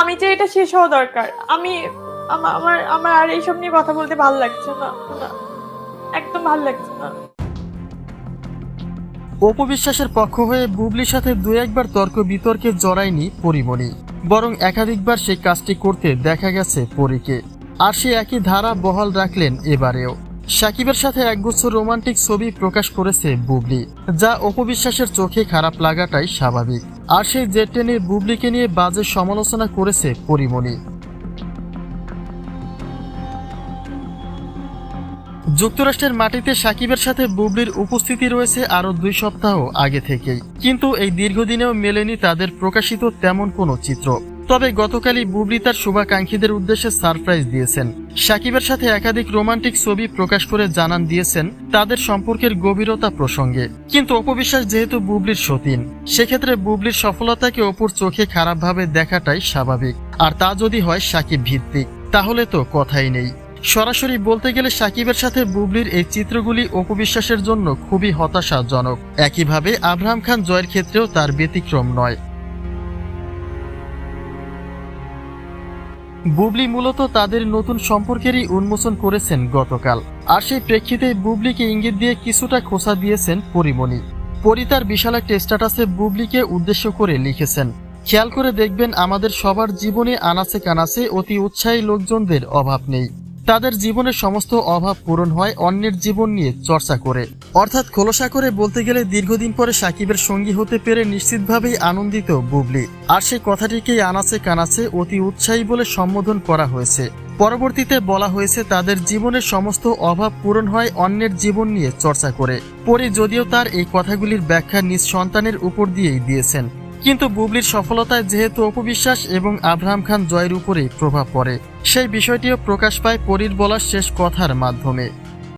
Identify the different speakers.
Speaker 1: আমি চাই এটা শেষ হওয়া দরকার। আমি আমার আমার আর এইসব নিয়ে কথা বলতে ভালো লাগছে না না, একদম ভালো লাগছে না।
Speaker 2: অপবিশ্বাসের পক্ষ হয়ে বুবলির সাথে দু একবার তর্ক বিতর্কে জড়ায়নি পরিমণি, বরং একাধিকবার সেই কাজটি করতে দেখা গেছে পরীকে, আর সে একই ধারা বহাল রাখলেন এবারেও। সাকিবের সাথে একগুচ্ছ রোমান্টিক ছবি প্রকাশ করেছে বুবলি, যা অপবিশ্বাসের চোখে খারাপ লাগাটাই স্বাভাবিক। আর সেই জেট ট্রেনের বুবলিকে নিয়ে বাজে সমালোচনা করেছে পরিমণি। যুক্তরাষ্ট্রের মাটিতে সাকিবের সাথে বুবলির উপস্থিতি রয়েছে আরও দুই সপ্তাহ আগে থেকেই। কিন্তু এই দীর্ঘদিনেও মেলেনি তাদের প্রকাশিত তেমন কোনো চিত্র। তবে গতকালই বুবলি তার শুভাকাঙ্ক্ষীদের উদ্দেশ্যে সারপ্রাইজ দিয়েছেন। সাকিবের সাথে একাধিক রোমান্টিক ছবি প্রকাশ করে জানান দিয়েছেন তাদের সম্পর্কের গভীরতা প্রসঙ্গে। কিন্তু অপবিশ্বাস যেহেতু বুবলির সতীন, সেক্ষেত্রে বুবলির সফলতাকে অপুর চোখে খারাপভাবে দেখাটাই স্বাভাবিক। আর তা যদি হয় সাকিব ভিত্তিক, তাহলে তো কথাই নেই। সরাসরি বলতে গেলে সাকিবের সাথে বুবলির এই চিত্রগুলি অপবিশ্বাসের জন্য খুবই হতাশাজনক। একইভাবে আব্রাহাম খান জয়ের ক্ষেত্রেও তার ব্যতিক্রম নয়। বুবলি মূলত তাদের নতুন সম্পর্কেরই উন্মোচন করেছেন গতকাল। আর সেই প্রেক্ষিতে বুবলিকে ইঙ্গিত দিয়ে কিছুটা খোসা দিয়েছেন পরিমণি। পরি তার বিশাল একটা স্ট্যাটাসে বুবলিকে উদ্দেশ্য করে লিখেছেন, খেয়াল করে দেখবেন আমাদের সবার জীবনে আনাচে কানাচে অতি উৎসাহী লোকজনদের অভাব নেই। তাদের জীবনের সমস্ত অভাব পূরণ হয় অন্যের জীবন নিয়ে চর্চা করে। অর্থাৎ খোলসা করে বলতে গেলে দীর্ঘদিন পরে সাকিবের সঙ্গী হতে পেরে নিশ্চিতভাবেই আনন্দিত বুবলি। আর সেই কথাটিকেই আনাচে কানাচে অতি উৎসাহী বলে সম্বোধন করা হয়েছে। পরবর্তীতে বলা হয়েছে, তাদের জীবনের সমস্ত অভাব পূরণ হয় অন্যের জীবন নিয়ে চর্চা করে। পরে যদিও তার এই কথাগুলির ব্যাখ্যা নিজ সন্তানের উপর দিয়েই দিয়েছেন। কিন্তু বুবলির সফলতায় যেহেতু অপবিশ্বাস এবং আব্রাহাম খান জয়ের উপরেই প্রভাব পড়ে, সেই বিষয়টিও প্রকাশ পায় পরীর বলার শেষ কথার মাধ্যমে।